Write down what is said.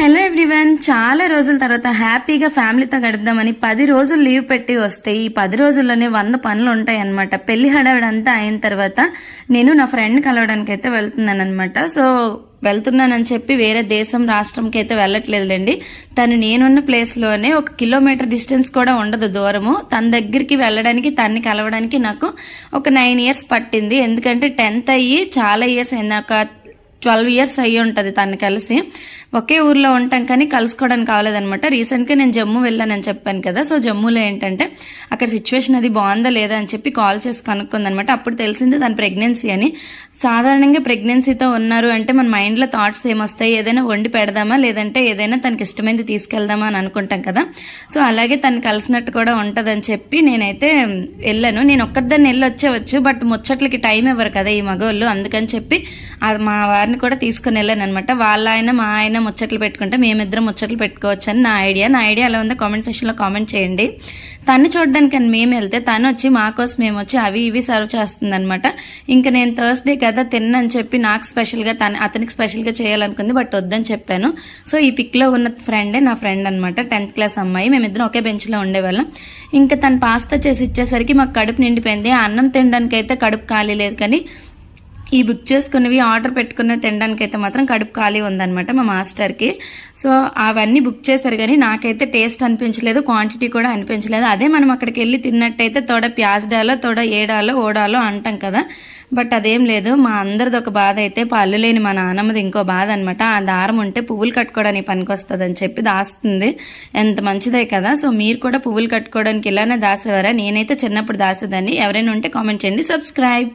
Hello everyone చాలా రోజుల తర్వాత హ్యాపీగా ఫ్యామిలీతో గడుపుదామని పది రోజులు లీవ్ పెట్టి వస్తే ఈ పది రోజుల్లోనే వంద పనులు ఉంటాయి అనమాట పెళ్ళి హడావిడంతా అయిన తర్వాత నేను నా ఫ్రెండ్ కలవడానికి అయితే వెళ్తున్నాను అనమాట సో వెళ్తున్నానని చెప్పి వేరే దేశం రాష్ట్రంకి అయితే వెళ్ళట్లేదులేండి. తను నేనున్న ప్లేస్లోనే ఒక కిలోమీటర్ డిస్టెన్స్ కూడా ఉండదు దూరము. తన దగ్గరికి వెళ్ళడానికి తన్ని కలవడానికి నాకు ఒక నైన్ ఇయర్స్ పట్టింది. ఎందుకంటే టెన్త్ అయ్యి చాలా ఇయర్స్ అయింది. ఒక ట్వెల్వ్ ఇయర్స్ అయ్యి ఉంటుంది తను కలిసి. ఒకే ఊర్లో ఉంటాం కానీ కలుసుకోవడానికి కావలేదనమాట రీసెంట్గా నేను జమ్మూ వెళ్ళానని చెప్పాను కదా సో జమ్మూలో ఏంటంటే అక్కడ సిచ్యువేషన్ అది బాగుందా లేదా అని చెప్పి కాల్ చేసి కనుక్కుందనమాట అప్పుడు తెలిసింది తన ప్రెగ్నెన్సీ అని. సాధారణంగా ప్రెగ్నెన్సీతో ఉన్నారు అంటే మన మైండ్లో థాట్స్ ఏమొస్తాయి? ఏదైనా వండి పెడదామా? లేదంటే ఏదైనా తనకి ఇష్టమైంది తీసుకెళ్దామా అని అనుకుంటాం కదా. సో అలాగే తను కలిసినట్టు కూడా ఉంటుందని చెప్పి నేనైతే వెళ్ళాను. నేను ఒక్కదాన్ని వెళ్ళి వచ్చేవచ్చు బట్ ముచ్చట్లకి టైం ఇవ్వరు కదా ఈ మగవాళ్ళు అందుకని చెప్పి అది మా వారిని కూడా తీసుకుని వెళ్ళాను అనమాట వాళ్ళ ఆయన మా ఆయన ముచ్చట్లు పెట్టుకుంటే మేమిద్దరం ముచ్చట్లు పెట్టుకోవచ్చు అని నా ఐడియా. నా ఐడియా ఎలా ఉందో కామెంట్ సెక్షన్లో కామెంట్ చేయండి. తను చూడడానికి అని మేము వెళ్తే తను వచ్చి మా కోసం మేము వచ్చి అవి ఇవి సర్వ్ చేస్తుంది అనమాట ఇంకా నేను థర్స్డే కదా తిన్నని చెప్పి నాకు స్పెషల్గా తన అతనికి స్పెషల్గా చేయాలనుకుంది బట్ వద్దని చెప్పాను. సో ఈ పిక్లో ఉన్న ఫ్రెండే నా ఫ్రెండ్ అనమాట టెన్త్ క్లాస్ అమ్మాయి. మేమిద్దరం ఒకే బెంచ్లో ఉండేవాళ్ళం. ఇంకా తను పాస్తా చేసి ఇచ్చేసరికి మాకు కడుపు నిండిపోయింది. అన్నం తినడానికి అయితే కడుపు ఖాళీ లేదు కానీ ఈ బుక్ చేసుకున్నవి ఆర్డర్ పెట్టుకున్నవి తినడానికి అయితే మాత్రం కడుపు ఖాళీ ఉందన్నమాట మా మాస్టర్కి. సో అవన్నీ బుక్ చేశారు కానీ నాకైతే టేస్ట్ అనిపించలేదు క్వాంటిటీ కూడా అనిపించలేదు. అదే మనం అక్కడికి వెళ్ళి తిన్నట్టయితే తోడ ప్యాజ్డాలో తొడ తోడ ఏడాలో ఓడాలో అంటాం కదా. బట్ అదేం లేదు మా అందరిది ఒక బాధ అయితే పళ్ళు లేని మా నాన్నమ్మది ఇంకో బాధ అనమాట ఆ దారం ఉంటే పువ్వులు కట్టుకోవడానికి పనికొస్తుంది అని చెప్పి దాస్తుంది. ఎంత మంచిదే కదా. సో మీరు కూడా పువ్వులు కట్టుకోవడానికి ఇలానే దాసేవారా? నేనైతే చిన్నప్పుడు దాసేదాన్ని. ఎవరైనా ఉంటే కామెంట్ చేయండి. సబ్స్క్రైబ్.